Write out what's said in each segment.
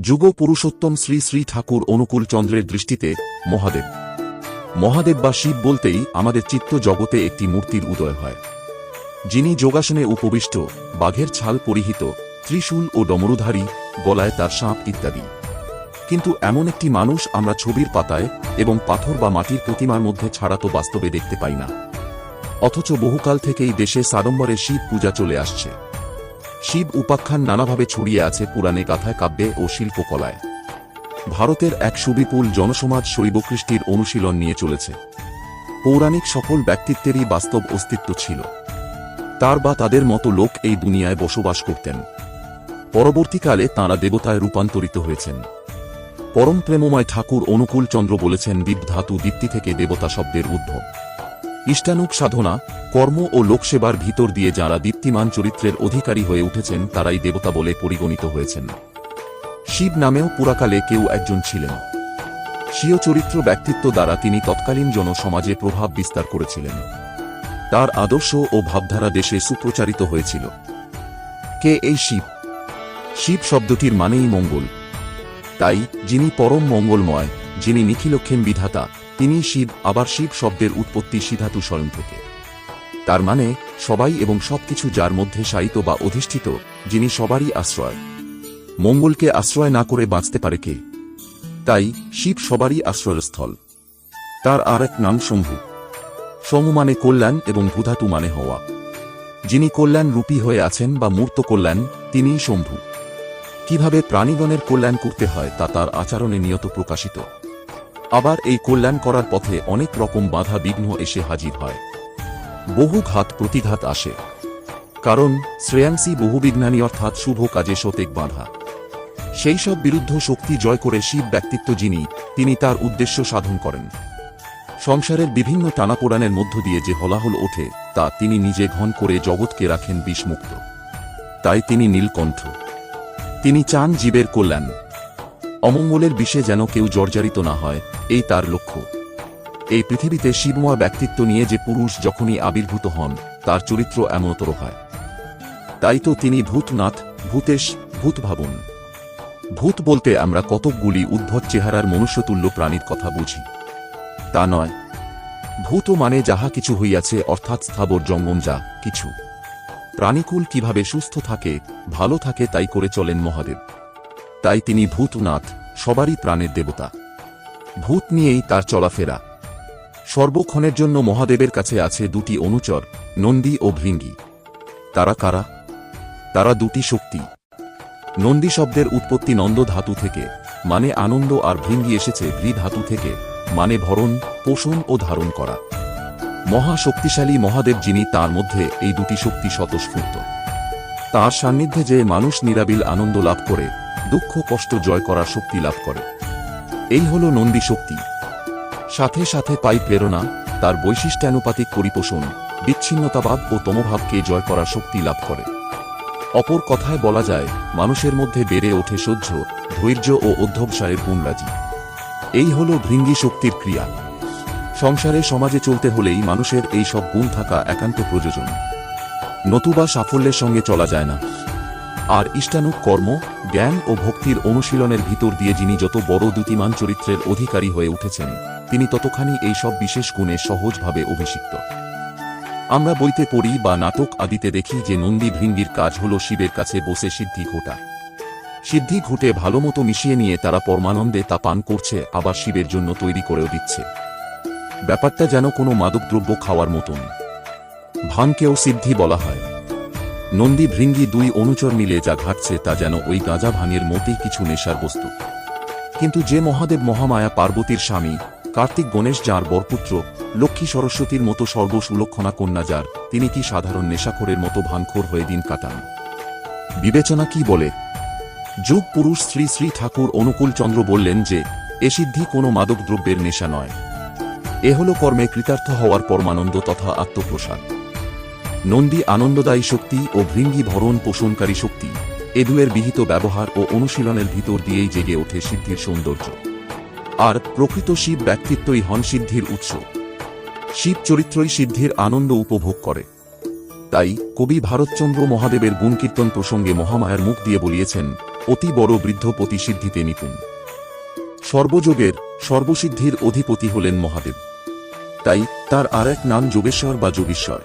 যুগ পুরুষোত্তম শ্রী শ্রী ঠাকুর অনুকূল চন্দ্রের দৃষ্টিতে মহাদেব। মহাদেব বা শিব বলতেই আমাদের চিত্ত জগতে একটি মূর্তির উদয় হয়। যিনি যোগাসনে উপবিষ্ট, বাঘের ছাল পরিহিত, ত্রিশূল ও ডমরুধারী, গলায় তার সাপ ইত্যাদি। কিন্তু এমন একটি মানুষ আমরা ছবির পাতায় এবং পাথর বা মাটির প্রতিমার মধ্যে ছাড়া তো বাস্তবে দেখতে পাই না। অথচ বহুকাল থেকেই দেশে সাড়ম্বরে শিব পূজা চলে আসছে। শিব উপাখ্যান নানাভাবে ছড়িয়ে আছে পুরাণে গাথায় কাব্যে ও শিল্পকলায়। ভারতের এক সুবিপুল জনসমাজ শৈবকৃষ্টির অনুশীলন নিয়ে চলেছে। পৌরাণিক সকল ব্যক্তিত্বেরই বাস্তব অস্তিত্ব ছিল। তার বা তাদের মতো লোক এই দুনিয়ায় বসবাস করতেন। পরবর্তীকালে তাঁরা দেবতায় রূপান্তরিত হয়েছেন। পরম প্রেমময় ঠাকুর অনুকূল চন্দ্র বলেছেন বিধাতু দীপ্তি থেকে দেবতা শব্দের উদ্ভব। ইষ্টানুক সাধনা, কর্ম ও লোকসেবার ভিতর দিয়ে যাঁরা দীপ্তিমান চরিত্রের অধিকারী হয়ে উঠেছেন, তারাই দেবতা বলে পরিগণিত হয়েছেন। শিব নামেও পুরাকালে কেউ একজন ছিলেন। স্বীয় চরিত্র ব্যক্তিত্ব দ্বারা তিনি তৎকালীন জনসমাজে প্রভাব বিস্তার করেছিলেন। তার আদর্শ ও ভাবধারা দেশে সুপ্রচারিত হয়েছিল। কে এই শিব? শিব শব্দটির মানেই মঙ্গল। তাই যিনি পরম মঙ্গলময়, যিনি নিখিলক্ষেম বিধাতা তিনি শিব, আবার শিব শব্দের উৎপত্তি সিধাতু স্বয়ং থেকে। তার মানে সবাই এবং সবকিছু যার মধ্যে শায়িত বা অধিষ্ঠিত, যিনি সবারই আশ্রয়। মঙ্গলকে আশ্রয় না করে বাঁচতে পারে কে? তাই, শিব সবারই আশ্রয়স্থল। তার আর এক নাম শম্ভু। সমু মানে কল্যাণ এবং ভূধাতু মানে হওয়া। যিনি কল্যাণ রূপী হয়ে আছেন বা মূর্ত কল্যাণ, তিনিই শম্ভু। কীভাবে প্রাণীগণের কল্যাণ করতে হয় তা তার আচরণে নিয়ত প্রকাশিত। আবার এই কল্যাণ করার পথে অনেক রকম বাধা বিঘ্ন এসে হাজির হয়। বহু ঘাত প্রতিঘাত আসে। কারণ শ্রেয়াংসী বহুবিজ্ঞানী অর্থাৎ শুভ কাজে সতেক বাধা। সেই সব বিরুদ্ধ শক্তি জয় করে শিব ব্যক্তিত্ব যিনি, তিনি তার উদ্দেশ্য সাধন করেন। সংসারের বিভিন্ন টানাপোড়ানের মধ্য দিয়ে যে হলাহল ওঠে, তা তিনি নিজে ঘন করে জগৎকে রাখেন বিষমুক্ত। তাই তিনি নীলকণ্ঠ। তিনি চান জীবের কল্যাণ। অমঙ্গলের বিষে যেন কেউ জর্জারিত না হয়। এই তার লক্ষ্য। এই পৃথিবীতে শিবময় ব্যক্তিত্ব নিয়ে যে পুরুষ যখনই আবির্ভূত হন, তার চরিত্র এমনতর হয়। তাই তো তিনি ভূতনাথ, ভূতেশ ভূত ভাবুন ভূত বলতে আমরা কতকগুলি উদ্ভট চেহারার মনুষ্যতুল্য প্রাণীর কথা বুঝি। তা নয়। ভূত মানে যাহা কিছু হইয়াছে, অর্থাৎ স্থাবর জঙ্গম যা কিছু। প্রাণীকুল কীভাবে সুস্থ থাকে, ভালো থাকে তাই করে চলেন মহাদেব। তাই তিনি ভূতনাথ, সবারই প্রাণের দেবতা। ভূত নিয়েই তার চলাফেরা। সর্বক্ষণের জন্য মহাদেবের কাছে আছে দুটি অনুচর, নন্দী ও ভৃঙ্গি। তারা কারা? তারা দুটি শক্তি। নন্দী শব্দের উৎপত্তি নন্দ ধাতু থেকে মানে আনন্দ আর ভৃঙ্গি এসেছে ভৃ ধাতু থেকে মানে ভরণ, পোষণ ও ধারণ করা। মহা শক্তিশালী মহাদেব যিনি তার মধ্যে এই দুটি শক্তি স্বতঃস্ফূর্ত। তার সান্নিধ্যে যে মানুষ নিরাবিল আনন্দ লাভ করে, দুঃখ কষ্ট জয় করার শক্তি লাভ করে। এই হল নন্দী শক্তি। সাথে সাথে পাই প্রেরণা, তার বৈশিষ্ট্যানুপাতিক পরিপোষণ, বিচ্ছিন্নতাবাদ ও তমভাবকে জয় করার শক্তি লাভ করে। অপর কথায় বলা যায়, মানুষের মধ্যে বেড়ে ওঠে সহ্য, ধৈর্য ও অধ্যবসায়ের গুণরাজি এই হল ভৃঙ্গি শক্তির ক্রিয়া। সংসারে সমাজে চলতে হলেই মানুষের এই সব গুণ থাকা একান্ত প্রয়োজন। নতুবা সাফল্যের সঙ্গে চলা যায় না। আর ইষ্টানুক কর্ম, জ্ঞান ও ভক্তির অনুশীলনের ভিতর দিয়ে যিনি যত বড় দ্যুতিমান চরিত্রের অধিকারী হয়ে উঠেছেন, তিনি ততখানি এই সব বিশেষ গুণে সহজভাবে অভিষিক্ত। আমরা বইতে পড়ি বা নাটক আদিতে দেখি যে নন্দী ভৃঙ্গির কাজ হল শিবের কাছে বসে সিদ্ধি ঘোটা। সিদ্ধি ঘুটে ভালোমতো মিশিয়ে নিয়ে তারা পরমানন্দে তা পান করছে, আবার শিবের জন্য তৈরি করেও দিচ্ছে। ব্যাপারটা যেন কোনো মাদকদ্রব্য খাওয়ার মতন। ভানকেও সিদ্ধি বলা হয়। নন্দী ভৃঙ্গি দুই অনুচর মিলে যা ঘাটছে তা যেন ওই গাঁজা ভাঙের মতেই কিছু নেশার বস্তু। কিন্তু যে মহাদেব মহামায়া পার্বতীর স্বামী, কার্তিক গণেশ যার বরপুত্র, লক্ষ্মী সরস্বতীর মতো সর্বসুলক্ষণা কন্যা যার, তিনি কি সাধারণ নেশাখোরের মতো ভাঙখোর হয়ে দিন কাটান? বিবেচনা কি বলে? যুগ পুরুষ শ্রী শ্রী ঠাকুর অনুকূল চন্দ্র বললেন যে, এ সিদ্ধি কোনো মাদকদ্রব্যের নেশা নয়। এ হল কর্মে কৃতার্থ হওয়ার পরমানন্দ তথা আত্মপ্রসাদ। নন্দী আনন্দদায়ী শক্তি ও ভৃঙ্গি ভরণ পোষণকারী শক্তি। এ দুয়ের বিহিত ব্যবহার ও অনুশীলনের ভিতর দিয়েই জেগে ওঠে সিদ্ধির সৌন্দর্য। আর প্রকৃত শিব ব্যক্তিত্বই হন সিদ্ধির উৎস। শিব চরিত্রই সিদ্ধির আনন্দ উপভোগ করে। তাই কবি ভারতচন্দ্র মহাদেবের গুণকীর্তন প্রসঙ্গে মহামায়ার মুখ দিয়ে বলিয়েছেন, অতি বড় বৃদ্ধ প্রতিসিদ্ধিতে নিপুণ। সর্বযোগের সর্বসিদ্ধির অধিপতি হলেন মহাদেব। তাই তার আর এক নাম যোগেশ্বর বা যোগীশ্বর।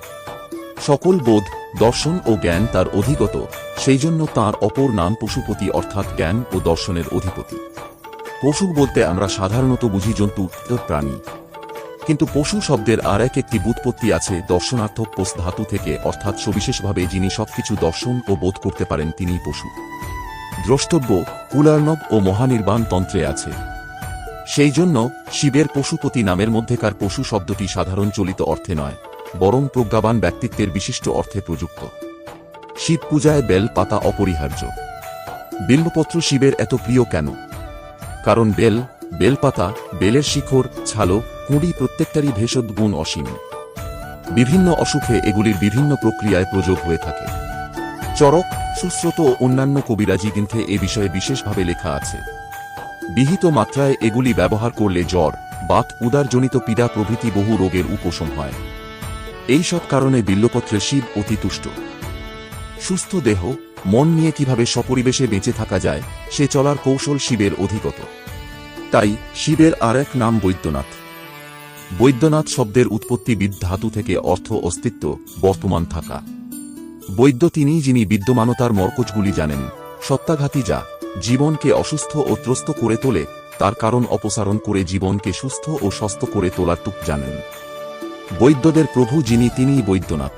সকল বোধ, দর্শন ও জ্ঞান তার অধিগত সেই জন্য তাঁর অপর নাম পশুপতি অর্থাৎ জ্ঞান ও দর্শনের অধিপতি। পশু বলতে আমরা সাধারণত বুঝি জন্তু প্রাণী। কিন্তু পশু শব্দের আর এক একটি বুৎপত্তি আছে দর্শনার্থক পোষ ধাতু থেকে, অর্থাৎ সবিশেষভাবে যিনি সবকিছু দর্শন ও বোধ করতে পারেন তিনি পশু। দ্রষ্টব্য, কুলার্ণব ও মহানির্বাণ তন্ত্রে আছে। সেই জন্য শিবের পশুপতি নামের মধ্যেকার পশু শব্দটি সাধারণ চলিত অর্থে নয়। বরং প্রজ্ঞাবান ব্যক্তিত্বের বিশিষ্ট অর্থে প্রযুক্ত। শিব পূজায় বেল পাতা অপরিহার্য। বিল্বপত্র শিবের এত প্রিয় কেন? কারণ বেল বেলপাতা বেলের শিখর, ছালো, কুঁড়ি প্রত্যেকটারই ভেষজ গুণ অসীম। বিভিন্ন অসুখে এগুলির বিভিন্ন প্রক্রিয়ায় প্রযোগ হয়ে থাকে। চরক সুশ্রুত ও অন্যান্য কবিরাজি গ্রন্থে এ বিষয়ে বিশেষভাবে লেখা আছে। বিহিত মাত্রায় এগুলি ব্যবহার করলে জ্বর, বাত, উদারজনিত পীড়া প্রভৃতি বহু রোগের উপশম হয়। এই সব কারণে বিল্লপত্রে শিব অতি তুষ্ট। সুস্থ দেহ, মন নিয়ে কীভাবে সপরিবেশে বেঁচে থাকা যায়, সে চলার কৌশল শিবের অধিগত। তাই শিবের আর এক নাম বৈদ্যনাথ। বৈদ্যনাথ শব্দের উৎপত্তি বিদ ধাতু থেকে অর্থ অস্তিত্ব বর্তমান থাকা। বৈদ্য তিনিই যিনি বিদ্যমানতার মর্কজগুলি জানেন, সত্যাঘাতী যা জীবনকে অসুস্থ ও ত্রস্ত করে তোলে, তার কারণ অপসারণ করে জীবনকে সুস্থ ও স্বস্থ করে তোলার টুক জানেন। বৈদ্যদের প্রভু যিনি তিনিই বৈদ্যনাথ।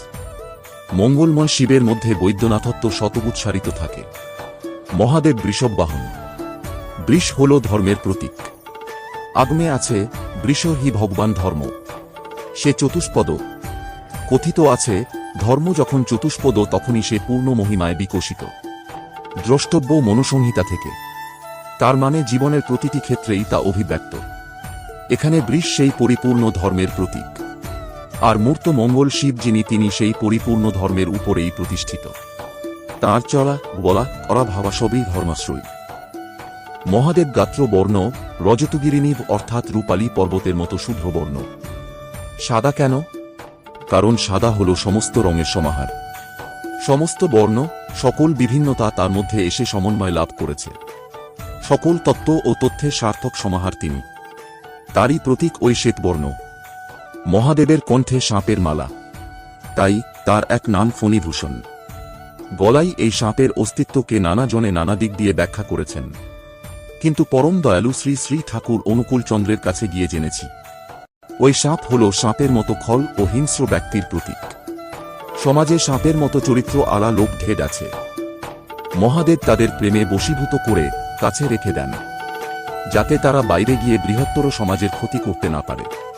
মঙ্গলময় শিবের মধ্যে বৈদ্যনাথত্ব শতগুৎসারিত থাকে। মহাদেব বৃষভ বাহন বৃষ হল ধর্মের প্রতীক। আগমে আছে, বৃষ হি ভগবান ধর্ম। সে চতুষ্পদ। কথিত আছে, ধর্ম যখন চতুষ্পদ, তখনই সে পূর্ণ মহিমায় বিকশিত। দ্রষ্টব্য মনুসংহিতা থেকে। তার মানে জীবনের প্রতিটি ক্ষেত্রেই তা অভিব্যক্ত। এখানে বৃষ সেই পরিপূর্ণ ধর্মের প্রতীক। আর মূর্ত মঙ্গল শিব যিনি তিনি সেই পরিপূর্ণ ধর্মের উপরেই প্রতিষ্ঠিত। তাঁর চলা বলা করা ভাবা সবই ধর্মাশ্রয়ী। মহাদেব গাত্র বর্ণ রজতগিরিনীব অর্থাৎ রূপালী পর্বতের মতো শুভ্র বর্ণ। সাদা কেন? কারণ সাদা হল সমস্ত রঙের সমাহার। সমস্ত বর্ণ, সকল বিভিন্নতা তার মধ্যে এসে সমন্বয় লাভ করেছে। সকল তত্ত্ব ও তথ্যের সার্থক সমাহার তিনি। তারই প্রতীক ওই শ্বেতবর্ণ মহাদেবের কণ্ঠে সাপের মালা। তাই তার এক নাম ফণিভূষণ। গলাই এই সাপের অস্তিত্বকে নানা জনে নানা দিক দিয়ে ব্যাখ্যা করেছেন। কিন্তু পরম দয়ালু শ্রী শ্রী ঠাকুর অনুকূল চন্দ্রের কাছে গিয়ে জেনেছি। ওই সাপ হল সাপের মতো খল ও হিংস্র ব্যক্তির প্রতীক। সমাজে সাপের মতো চরিত্র আলা লোক ঢেড আছে। মহাদেব তাদের প্রেমে বশীভূত করে কাছে রেখে দেন। যাতে তারা বাইরে গিয়ে বৃহত্তর সমাজের ক্ষতি করতে না পারে।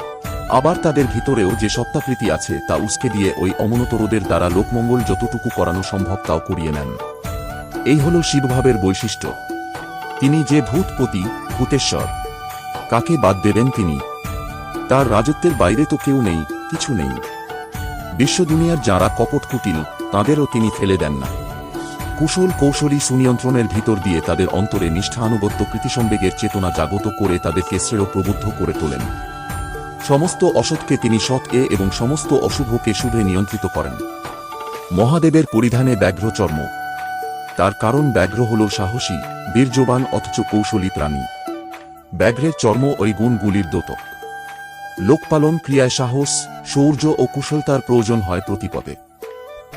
আবার তাদের ভিতরেও যে সত্তাকৃতি আছে তা উস্কে দিয়ে ওই অমনতরদের দ্বারা লোকমঙ্গল যতটুকু করানো সম্ভব তাও করিয়ে নেন। এই হল শিবভাবের বৈশিষ্ট্য। তিনি যে ভূতপতি, ভূতেশ্বর, কাকে বাদ দেবেন তিনি? তার রাজত্বের বাইরে তো কেউ নেই, কিছু নেই। বিশ্ব দুনিয়ার যারা কপট কুটিল, তাঁদেরও তিনি ফেলে দেন না। কুশল কৌশলী সুনিয়ন্ত্রণের ভিতর দিয়ে তাদের অন্তরে নিষ্ঠানুবদ্ধ কৃতিসম্বেগের চেতনা জাগত করে তাদেরকে শ্রেয় প্রবুদ্ধ করে তোলেন। সমস্ত অসৎকে তিনি সৎ এ এবং সমস্ত অশুভকে শুভে নিয়ন্ত্রিত করেন। মহাদেবের পরিধানে ব্যাঘ্র চর্ম। তার কারণ ব্যাঘ্র হল সাহসী, বীর্যবান অথচ কৌশলী প্রাণী। ব্যাঘ্রের চর্ম ওই গুণগুলির দোতক। লোকপালন ক্রিয়ায় সাহস শৌর্য ও কুশলতার প্রয়োজন হয় প্রতিপদে।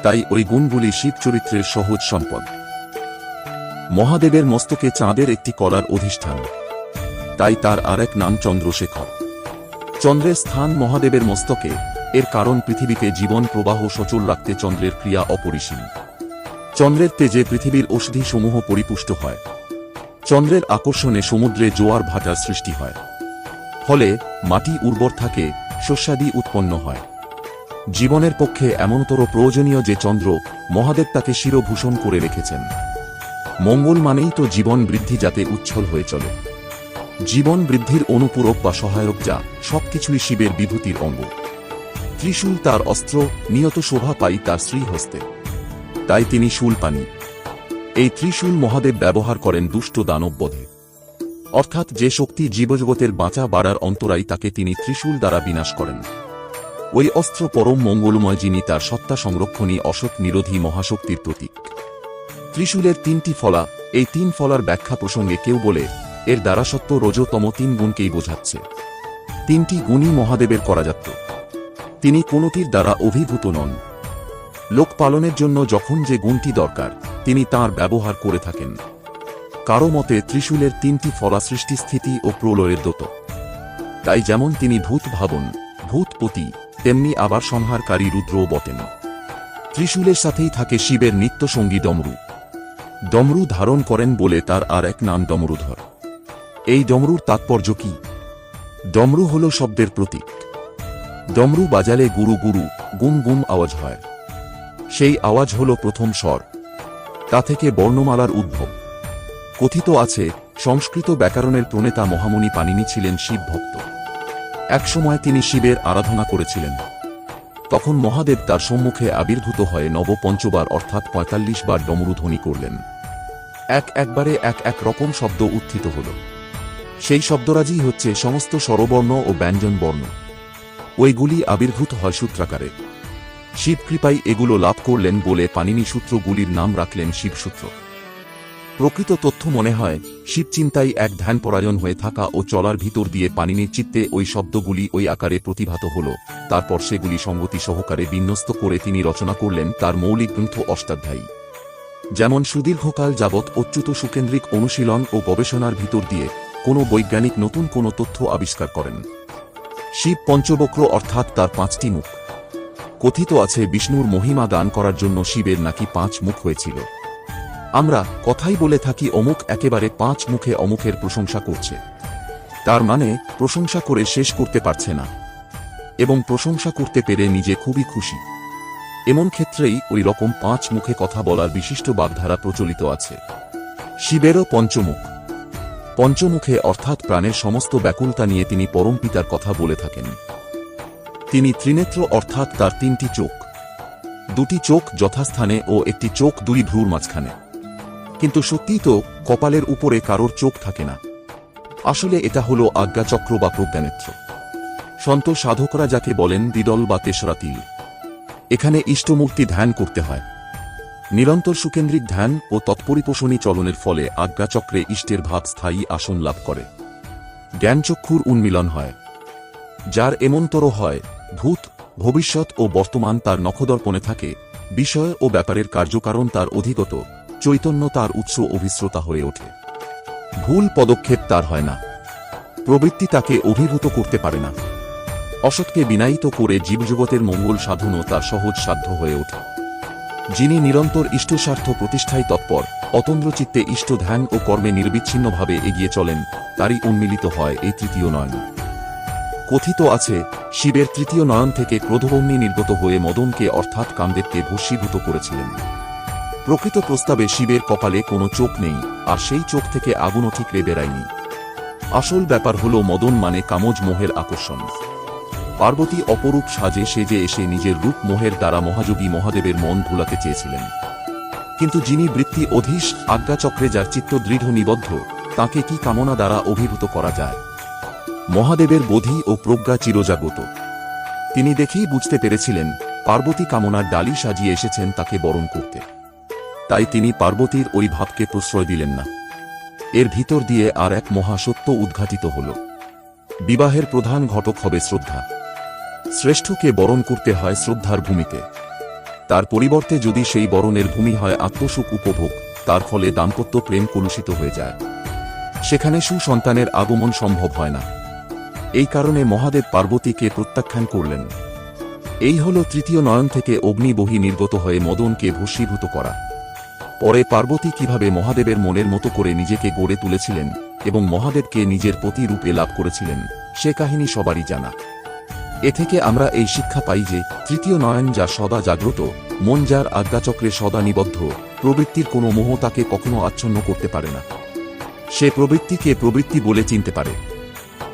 তাই ওই গুণগুলি শিব চরিত্রের সহজ সম্পদ। মহাদেবের মস্তকে চাঁদের একটি কলার অধিষ্ঠান। তাই তার আরেক নাম চন্দ্রশেখর। চন্দ্রের স্থান মহাদেবের মস্তকে, এর কারণ পৃথিবীতে জীবন প্রবাহ সচল রাখতে চন্দ্রের ক্রিয়া অপরিসীম। চন্দ্রের তেজে পৃথিবীর ঔষধি সমূহ পরিপুষ্ট হয়। চন্দ্রের আকর্ষণে সমুদ্রে জোয়ার ভাটার সৃষ্টি হয়। ফলে মাটি উর্বর থাকে, শস্যাদি উৎপন্ন হয়। জীবনের পক্ষে এমনতর প্রয়োজনীয় যে চন্দ্র মহাদেব তাকে শিরভূষণ করে রেখেছেন। মঙ্গল মানেই তো জীবন বৃদ্ধি যাতে উচ্ছল হয়ে চলে। জীবন বৃদ্ধির অনুপূরক বা সহায়ক যা সবকিছুই শিবের বিভূতির অঙ্গ। ত্রিশূল তার অস্ত্র, নিয়ত শোভা পাই তার শ্রী হস্তে তাই তিনি শূলপানি এই ত্রিশূল মহাদেব ব্যবহার করেন দুষ্ট দানব বধে অর্থাৎ যে শক্তি জীবজগতের বাঁচা বাড়ার অন্তরাই তাকে তিনি ত্রিশূল দ্বারা বিনাশ করেন। ওই অস্ত্র পরম মঙ্গলময় যিনি তার সত্তা সংরক্ষণী অসৎ নিরোধী মহাশক্তির প্রতীক। ত্রিশূলের তিনটি ফলা, এই তিন ফলার ব্যাখ্যা প্রসঙ্গে কেউ বলে এর দ্বারা সত্য রজতম তিন গুণকেই বোঝাচ্ছে। তিনটি গুণই মহাদেবের করাজাত্য তিনি কোনটির দ্বারা অভিভূত নন। লোক পালনের জন্য যখন যে গুণটি দরকার, তিনি তার ব্যবহার করে থাকেন। কারও মতে ত্রিশূলের তিনটি ফলা সৃষ্টি স্থিতি ও প্রলয়ের দোত। তাই যেমন তিনি ভূত ভাবন ভূতপতি তেমনি আবার সংহারকারী রুদ্রও বটেন। ত্রিশূলের সাথেই থাকে শিবের নিত্যসঙ্গী ডমরু ডমরু ধারণ করেন বলে তার আর এক নাম ডমরুধর এই ডমরুর তাৎপর্য কি? ডমরু হল শব্দের প্রতীক। ডমরু বাজালে গুরু গুরু গুম গুম আওয়াজ হয়। সেই আওয়াজ হল প্রথম স্বর। তা থেকে বর্ণমালার উদ্ভব। কথিত আছে, সংস্কৃত ব্যাকরণের প্রণেতা মহামণি পানিনি ছিলেন শিব ভক্ত। একসময় তিনি শিবের আরাধনা করেছিলেন। তখন মহাদেব তার সম্মুখে আবির্ভূত হয়ে নব পঞ্চবার অর্থাৎ পঁয়তাল্লিশ বার ডমরুধ্বনি করলেন। এক একবারে এক এক রকম শব্দ উত্থিত হল। সেই শব্দরাজি হচ্ছে সমস্ত স্বরবর্ণ ও ব্যঞ্জন বর্ণ। ওইগুলি আবির্ভূত হয় সূত্রাকারে। শিবকৃপাই এগুলো লাভ করলেন বলে পানিনি সূত্রগুলির নাম রাখলেন শিবসূত্র। প্রকৃত তথ্য মনে হয় শিবচিন্তাই এক ধ্যান পরায়ণ হয়ে থাকা ও চলার ভিতর দিয়ে পানিনির চিত্তে ওই শব্দগুলি ওই আকারে প্রতিভাত হল, তারপর সেগুলি সঙ্গতি সহকারে বিন্যস্ত করে তিনি রচনা করলেন তার মৌলিক গ্রন্থ অষ্টাধ্যায়ী। যেমন সুদীর্ঘকাল যাবৎ অচ্যুত সুকেন্দ্রিক অনুশীলন ও গবেষণার ভিতর দিয়ে কোনো বৈজ্ঞানিক নতুন কোনো তথ্য আবিষ্কার করেন। শিব পঞ্চবক্র অর্থাৎ তার পাঁচটি মুখ। কথিত আছে বিষ্ণুর মহিমা দান করার জন্য শিবের নাকি পাঁচ মুখ হয়েছিল। আমরা কথাই বলে থাকি অমুক একেবারে পাঁচ মুখে অমুকের প্রশংসা করছে। তার মানে প্রশংসা করে শেষ করতে পারছে না। এবং প্রশংসা করতে পেরে নিজে খুবই খুশি। এমন ক্ষেত্রেই ওই রকম পাঁচ মুখে কথা বলার বিশিষ্ট বাগধারা প্রচলিত আছে। শিবেরও পঞ্চমুখ। পঞ্চমুখে অর্থাৎ প্রাণের সমস্ত ব্যাকুলতা নিয়ে তিনি পরম পিতার কথা বলে থাকেন। তিনি ত্রিনেত্র অর্থাৎ তার তিনটি চোখ। দুটি চোখ যথাস্থানে ও একটি চোখ দুই ভ্রুর মাঝখানে। কিন্তু সত্যিই তো কপালের উপরে কারোর চোখ থাকে না। আসলে এটা হল আজ্ঞাচক্র বা প্রজ্ঞানেত্র। সন্ত সাধকরা যাকে বলেন দিদল বা তেসরা তিল। এখানে ইষ্টমূর্তি ধ্যান করতে হয়। নিরন্তর সুকেন্দ্রিক ধ্যান ও তৎপরিপোষণী চলনের ফলে আজ্ঞাচক্রে ইষ্টের ভাব স্থায়ী আসন লাভ করে। জ্ঞানচক্ষুর উন্মিলন হয়। যার এমনতর হয়, ভূত, ভবিষ্যৎ ও বর্তমান তার নখদর্পণে থাকে, বিষয় ও ব্যাপারের কার্যকারণ তার অধিগত, চৈতন্য তার উৎস অভিশ্রতা হয়ে ওঠে। ভুল পদক্ষেপ তার হয় না। প্রবৃত্তি তাকে অভিভূত করতে পারে না। অসৎকে বিনায়িত করে জীবজগতের মঙ্গল সাধনও তার সহজ সাধ্য হয়ে ওঠে। যিনি নিরন্তর ইষ্টস্বার্থ প্রতিষ্ঠায় তৎপর, অতন্দ্র চিত্তে ইষ্ট ধ্যান ও কর্মে নির্বিচ্ছিন্নভাবে এগিয়ে চলেন, তারই উন্মিলিত হয় এই তৃতীয় নয়ন। কথিত আছে, শিবের তৃতীয় নয়ন থেকে ক্রোধবগ্নি নির্গত হয়ে মদনকে অর্থাৎ কামদেবকে ভস্মীভূত করেছিলেন। প্রকৃত প্রস্তাবে শিবের কপালে কোনো চোখ নেই, আর সেই চোখ থেকে আগুনও ঠিকরে বেড়ায়নি। আসল ব্যাপার হল মদন মানে কামজ মোহের আকর্ষণ। পার্বতী অপরূপ সাজে সেজে এসে নিজের রূপ মোহের দ্বারা মহাযোগী মহাদেবের মন ভুলাতে চেয়েছিলেন। কিন্তু যিনি বৃত্তি অধীশ আজ্ঞাচক্রে যার চিত্ত দৃঢ় নিবদ্ধ, তাকে কি কামনা দ্বারা অভিভূত করা যায়? মহাদেবের বোধি ও প্রজ্ঞা চিরজাগত তিনি দেখেই বুঝতে পেরেছিলেন, পার্বতী কামনার ডালি সাজিয়ে এসেছেন তাকে বরণ করতে। তাই তিনি পার্বতীর ওই ভাবকে প্রশ্রয় দিলেন না। এর ভিতর দিয়ে আর এক মহাসত্য উদ্ঘাটিত হল। বিবাহের প্রধান ঘটক হবে শ্রদ্ধা। শ্রেষ্ঠকে বরণ করতে হয় শ্রদ্ধার ভূমিতে। তার পরিবর্তে যদি সেই বরণের ভূমি হয় আত্মসুখ উপভোগ, তার ফলে দাম্পত্য প্রেম কলুষিত হয়ে যায়। সেখানে সুসন্তানের আগমন সম্ভব হয় না। এই কারণে মহাদেব পার্বতীকে প্রত্যাখ্যান করলেন। এই হল তৃতীয় নয়ন থেকে অগ্নিবহী নির্গত হয়ে মদনকে ভস্মীভূত করা। পরে পার্বতী কীভাবে মহাদেবের মনের মতো করে নিজেকে গড়ে তুলেছিলেন এবং মহাদেবকে নিজের পতি রূপে লাভ করেছিলেন, সে কাহিনী সবারই জানা। এ থেকে আমরা এই শিক্ষা পাই যে তৃতীয় নয়ন যা সদা জাগ্রত, মন যার আজ্ঞাচক্রে সদা নিবদ্ধ, প্রবৃত্তির কোনো মোহ তাকে কখনো আচ্ছন্ন করতে পারে না। সে প্রবৃত্তিকে প্রবৃত্তি বলে চিনতে পারে।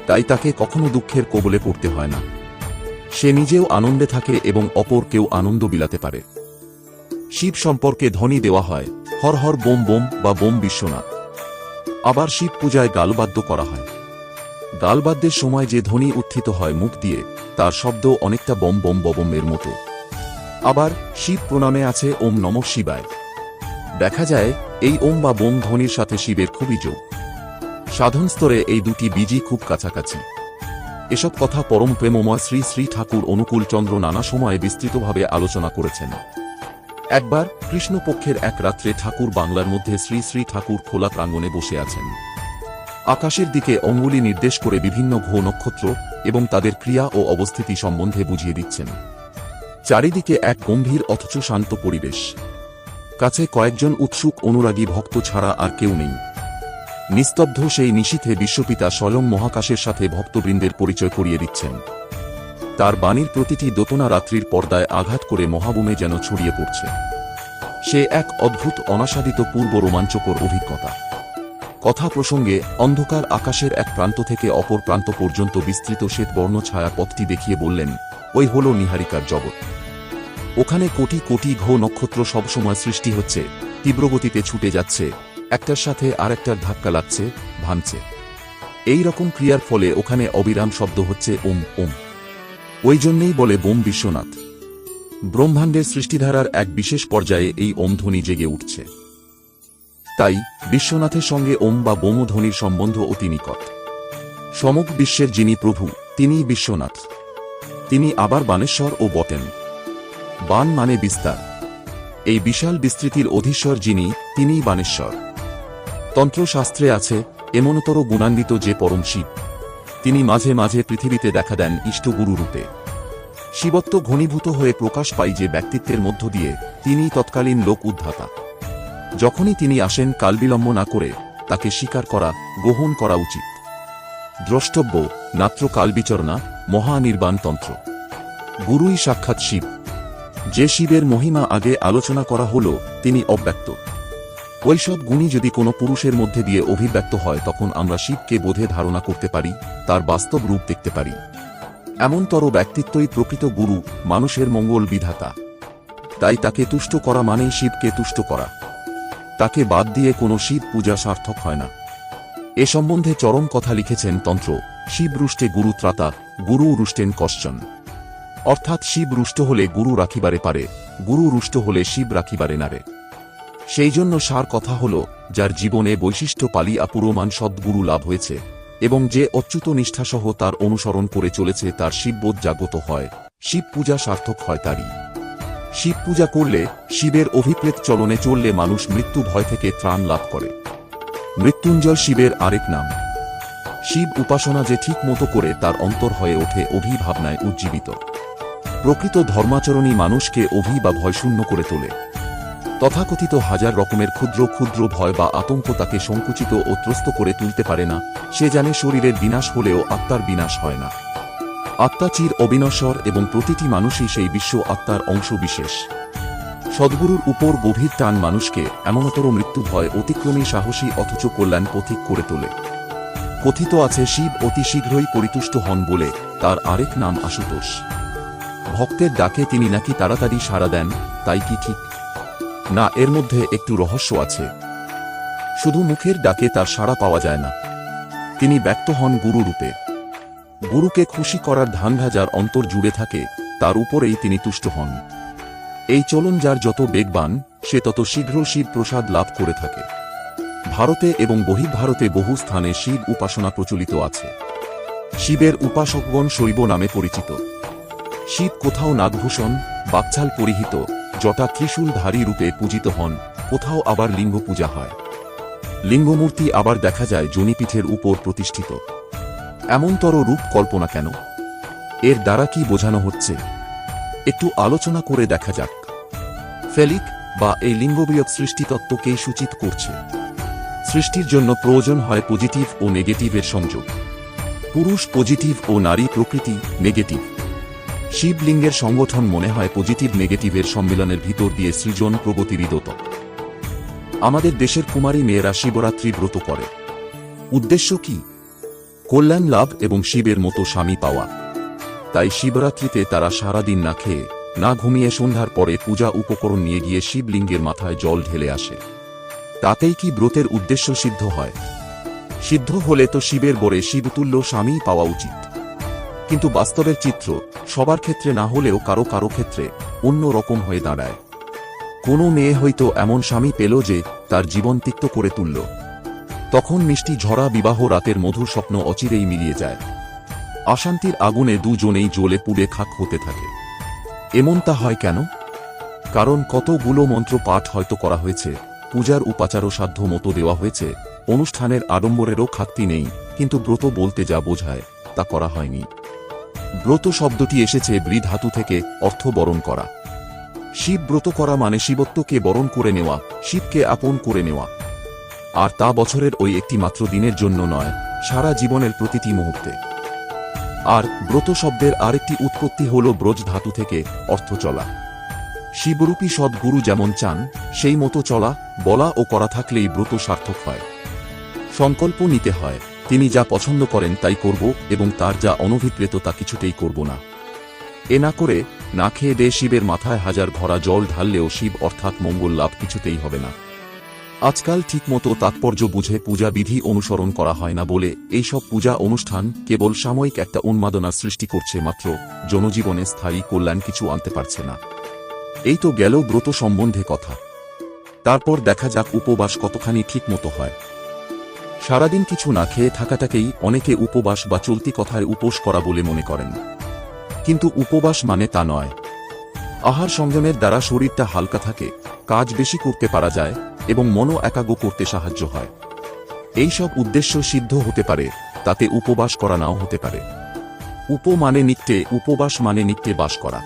তাই তাকে কখনো দুঃখের কবলে পড়তে হয় না। সে নিজেও আনন্দে থাকে এবং অপর কেউ আনন্দ বিলাতে পারে। শিব সম্পর্কে ধ্বনি দেওয়া হয়, হর হর বোম বোম বা বোম বিশ্বনাথ। আবার শিব পূজায় গালবাদ্য করা হয়। গালবাদ্যের সময় যে ধ্বনি উত্থিত হয় মুখ দিয়ে, তার শব্দ অনেকটা বম বম ববমের মতো। আবার শিব প্রণামে আছে ওম নম শিবায়। দেখা যায়, এই ওম বা বোম ধ্বনির সাথে শিবের খুবই যোগ। সাধন স্তরে এই দুটি বীজই খুব কাছাকাছি। এসব কথা পরম প্রেমময় শ্রী শ্রী ঠাকুর অনুকূল চন্দ্র নানা সময়ে বিস্তৃতভাবে আলোচনা করেছেন। একবার কৃষ্ণপক্ষের এক রাত্রে ঠাকুর বাংলার মধ্যে শ্রী শ্রী ঠাকুর খোলা প্রাঙ্গণে বসে আছেন। আকাশের দিকে অঙ্গুলি নির্দেশ করে বিভিন্ন ঘো নক্ষত্র এবং তাদের ক্রিয়া ও অবস্থিতি সম্বন্ধে বুঝিয়ে দিচ্ছেন। চারিদিকে এক গম্ভীর অথচ শান্ত পরিবেশ। কাছে কয়েকজন উৎসুক অনুরাগী ভক্ত ছাড়া আর কেউ নেই। নিস্তব্ধ সেই নিশীথে বিশ্বপিতা স্বয়ং মহাকাশের সাথে ভক্তবৃন্দের পরিচয় করিয়ে দিচ্ছেন। তার বাণীর প্রতিটি দোতনা রাত্রির পর্দায় আঘাত করে মহাবুমে যেন ছড়িয়ে পড়ছে। সে এক অদ্ভুত অনাসাদিত পূর্ব রোমাঞ্চকর অভিজ্ঞতা। কথা প্রসঙ্গে, অন্ধকার আকাশের এক প্রান্ত থেকে অপর প্রান্ত পর্যন্ত বিস্তৃত শ্বেতবর্ণ ছায়া পথটি দেখিয়ে বললেন, ওই হল নিহারিকার জগৎ। ওখানে কোটি কোটি ঘো নক্ষত্র সবসময় সৃষ্টি হচ্ছে, তীব্রগতিতে ছুটে যাচ্ছে, একটার সাথে আর আরেকটার ধাক্কা লাগছে, ভাঙছে। এই রকম ক্রিয়ার ফলে ওখানে অবিরাম শব্দ হচ্ছে, ওম ওম। ওই জন্যেই বলে বোম বিশ্বনাথ। ব্রহ্মাণ্ডের সৃষ্টিধারার এক বিশেষ পর্যায়ে এই ওম ধ্বনি জেগে উঠছে। তাই বিশ্বনাথের সঙ্গে ওম বা বোমধ্বনির সম্বন্ধ অতি নিকট। সমগ্র বিশ্বের যিনি প্রভু, তিনিই বিশ্বনাথ। তিনি আবার বানেশ্বর ও বটেন। বান মানে বিস্তার। এই বিশাল বিস্তৃতির অধীশ্বর যিনি, তিনিই বানেশ্বর। তন্ত্রশাস্ত্রে আছে, এমনতর গুণান্বিত যে পরম শিব। তিনি মাঝে মাঝে পৃথিবীতে দেখা দেন ইষ্টগুরু রূপে। শিবত্ব ঘনীভূত হয়ে প্রকাশ পাই যে ব্যক্তিত্বের মধ্য দিয়ে তিনি তৎকালীন লোক উদ্ধাতা। যখনই তিনি আসেন কালবিলম্ব না করে, তাকে স্বীকার করা, গ্রহণ করা উচিত। দ্রষ্টব্য, নাত্র কালবিচরণা মহানির্বাণ তন্ত্র গুরুই সাক্ষাৎ শিব। যে শিবের মহিমা আগে আলোচনা করা হল, তিনি অব্যক্ত। ওইসব গুণই যদি কোনো পুরুষের মধ্যে দিয়ে অভিব্যক্ত হয়, তখন আমরা শিবকে বোধে ধারণা করতে পারি, তার বাস্তব রূপ দেখতে পারি। এমনতর ব্যক্তিত্বই প্রকৃত গুরু, মানুষের মঙ্গল বিধাতা। তাই তাকে তুষ্ট করা মানেই শিবকে তুষ্ট করা। তাকে বাদ দিয়ে কোনো শিব পূজা সার্থক হয় না। এ সম্বন্ধে চরম কথা লিখেছেন তন্ত্র শিব রুষ্টে গুরু ত্রাতা, গুরু রুষ্টেন কশ্চন। অর্থাৎ শিব রুষ্ট হলে গুরু রাখিবারে পারে, গুরু রুষ্ট হলে শিব রাখিবারে নারে। সেই জন্য সার কথা হল, যার জীবনে বৈশিষ্ট্য পালি আপুরমান সদ্গুরু লাভ হয়েছে, এবং যে অচ্যুত নিষ্ঠাসহ তার অনুসরণ করে চলেছে তার শিববোধ জাগত হয়, শিব পূজা সার্থক হয় তারই। শিব পূজা করলে শিবের অভিপ্রেত চলনে চললে মানুষ মৃত্যু ভয় থেকে ত্রাণ লাভ করে। মৃত্যুঞ্জয় শিবের আরেক নাম। শিব উপাসনা যে ঠিক মতো করে তার অন্তর হয়ে ওঠে অভিভাবনায় উজ্জীবিত। প্রকৃত ধর্মাচরণী মানুষকে অভি বা ভয়শূন্য করে তোলে। তথাকথিত হাজার রকমের ক্ষুদ্র ক্ষুদ্র ভয় বা আতঙ্ক তাকে সংকুচিত ও ত্রস্ত করে তুলতে পারে না, সে জানে শরীরের বিনাশ হলেও আত্মার বিনাশ হয় না। আত্মা চির অবিনশ্বর এবং প্রতিটি মানুষই সেই বিশ্ব আত্মার অংশ বিশেষ সদ্গুরুর উপর গভীর টান মানুষকে এমনতর মৃত্যু ভয় অতিক্রমী সাহসী অথচ কল্যাণ পথিক করে তোলে। কথিত আছে, শিব অতি শীঘ্রই পরিতুষ্ট হন বলে তার আরেক নাম আশুতোষ। ভক্তের ডাকে তিনি নাকি তাড়াতাড়ি সাড়া দেন, তাই কি ঠিক? না, এর মধ্যে একটু রহস্য আছে। শুধু মুখের ডাকে তার সাড়া পাওয়া যায় না। তিনি ব্যক্ত হন গুরু রূপে গুরুকে খুশি করার ধান্ধা যার অন্তর জুড়ে থাকে, তার উপরেই তিনি তুষ্ট হন। এই চলন যার যত বেগবান, সে তত শীঘ্র শিব প্রসাদ লাভ করে থাকে। ভারতে এবং বহির্ভারতে বহু স্থানে শিব উপাসনা প্রচলিত আছে। শিবের উপাসকগণ শৈব নামে পরিচিত। শিব কোথাও নাগভূষণ, বাকছাল পরিহিত জটা ত্রিশূলধারী রূপে পূজিত হন, কোথাও আবার লিঙ্গ পূজা হয়। লিঙ্গমূর্তি আবার দেখা যায়, জনিপীঠের উপর প্রতিষ্ঠিত। এমনতর রূপ কল্পনা কেন? এর দ্বারা কি বোঝানো হচ্ছে? একটু আলোচনা করে দেখা যাক। ফেলিক বা এই লিঙ্গবিয়োগ সৃষ্টিতত্ত্বকেই সূচিত করছে। সৃষ্টির জন্য প্রয়োজন হয় পজিটিভ ও নেগেটিভের সংযোগ। পুরুষ পজিটিভ ও নারী প্রকৃতি নেগেটিভ। শিবলিঙ্গের সংগঠন মনে হয় পজিটিভ নেগেটিভের সম্মেলনের ভিতর দিয়ে সৃজন প্রগতিরিদত আমাদের দেশের কুমারী মেয়েরা শিবরাত্রি ব্রত করে। উদ্দেশ্য কি? কল্যাণ লাভ এবং শিবের মতো স্বামী পাওয়া। তাই শিবরাত্রিতে তারা সারাদিন না খেয়ে, না ঘুমিয়ে সন্ধ্যার পরে পূজা উপকরণ নিয়ে গিয়ে শিবলিঙ্গের মাথায় জল ঢেলে আসে। তাতেই কি ব্রতের উদ্দেশ্য সিদ্ধ হয়? সিদ্ধ হলে তো শিবের বরে শিবতুল্য স্বামী পাওয়া উচিত। কিন্তু বাস্তবের চিত্র সবার ক্ষেত্রে না হলেও কারও কারও ক্ষেত্রে অন্য রকম হয়ে দাঁড়ায়। কোনো মেয়ে হয়তো এমন স্বামী পেল যে তার জীবন তিক্ত করে তুলল। তখন মিষ্টি ঝরা বিবাহ রাতের মধুর স্বপ্ন অচিরেই মিলিয়ে যায়। অশান্তির আগুনে দুজনেই জ্বলে পুড়ে খাক হতে থাকে। এমনটা হয় কেন? কারণ কতগুলো মন্ত্র পাঠ হয়তো করা হয়েছে, পূজার উপাচারও সাধ্য মতো দেওয়া হয়েছে, অনুষ্ঠানের আড়ম্বরেরও খাক্তি নেই, কিন্তু ব্রত বলতে যা বোঝায়, তা করা হয়নি। ব্রত শব্দটি এসেছে বৃ ধাতু থেকে অর্থ বরণ করা। শিব ব্রত করা মানে শিবত্বকে বরণ করে নেওয়া, শিবকে আপন করে নেওয়া। আর তা বছরের ওই একটি মাত্র দিনের জন্য নয়, সারা জীবনের প্রতিটি মুহূর্তে। আর ব্রত শব্দের আরেকটি উৎপত্তি হল ব্রজ ধাতু থেকে অর্থ চলা। শিবরূপী সদ্গুরু যেমন চান, সেই মতো চলা, বলা ও করা থাকলেই ব্রত সার্থক হয়। সংকল্প নিতে হয়, তিনি যা পছন্দ করেন তাই করব এবং তার যা অনভিপ্রেত তা কিছুতেই করব না। এ না করে, না খেয়ে দে শিবের মাথায় হাজার ভরা জল ঢাললেও শিব অর্থাৎ মঙ্গল লাভ কিছুতেই হবে না। আজকাল ঠিকমতো তাৎপর্য বুঝে পূজা বিধি অনুসরণ করা হয় না বলে এইসব পূজা অনুষ্ঠান কেবল সাময়িক একটা উন্মাদনার সৃষ্টি করছে মাত্র, জনজীবনে স্থায়ী কল্যাণ কিছু আনতে পারছে না। এই তো গেল ব্রত সম্বন্ধে কথা। তারপর দেখা যাক উপবাস কতখানি ঠিকমতো হয়। সারাদিন কিছু না খেয়ে থাকাটাকেই অনেকে উপবাস বা চলতি কথায় উপোস করা বলে মনে করেন। কিন্তু উপবাস মানে তা নয়। আহার সংযমের দ্বারা শরীরটা হালকা থাকে, কাজ বেশি করতে পারা যায় এবং মনও একাগ্র করতে সাহায্য হয়। এই সব উদ্দেশ্য সিদ্ধ হতে পারে, তাতে উপবাস করা নাও হতে পারে। উপ মানে নিত্যে, উপবাস মানে নিত্যে বাস করা।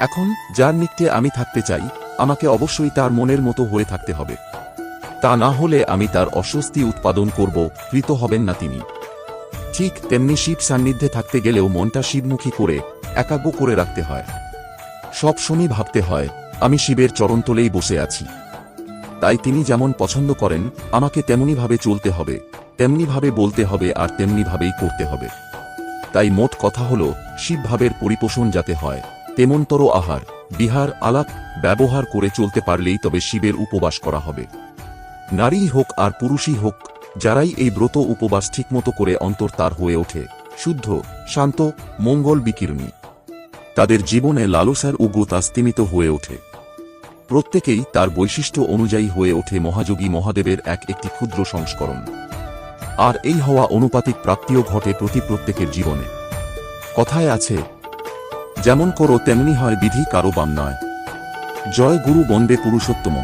এখন, যার নিত্যে আমি থাকতে চাই, আমাকে অবশ্যই তার মনের মতো হয়ে থাকতে হবে। তা না হলে আমি তার অস্বস্তি উৎপাদন করব, কৃত হবেন না তিনি। ঠিক তেমনি শিব সান্নিধ্যে থাকতে গেলেও মনটা শিবমুখী করে, একাগ্র করে রাখতে হয়। সব সময় ভাবতে হয়, আমি শিবের চরণতলেই বসে আছি। তাই তিনি যেমন পছন্দ করেন, আমাকে তেমনিভাবে চলতে হবে, তেমনিভাবে বলতে হবে আর তেমনিভাবেই করতে হবে। তাই মোট কথা হল, শিবভাবের পরিপোষণ যাতে হয়, তেমনতর আহার, বিহার, আলাপ, ব্যবহার করে চলতে পারলেই তবে শিবের উপবাস করা হবে। নারী হোক আর পুরুষই হোক, যারাই এই ব্রত উপবাস ঠিকমতো করে অন্তর তার হয়ে ওঠে, শুদ্ধ, শান্ত, মঙ্গল বিকিরণী। তাদের জীবনে লালসার উগ্রতা স্তিমিত হয়ে ওঠে। প্রত্যেকেই তার বৈশিষ্ট্য অনুযায়ী হয়ে ওঠে মহাযোগী মহাদেবের এক একটি ক্ষুদ্র সংস্করণ। আর এই হওয়া অনুপাতিক প্রাপ্তিও ঘটে প্রতি প্রত্যেকের জীবনে। কথায় আছে, যেমন করো, তেমনি হয় বিধি কারও বাম নয় জয় গুরু বন্দে পুরুষোত্তম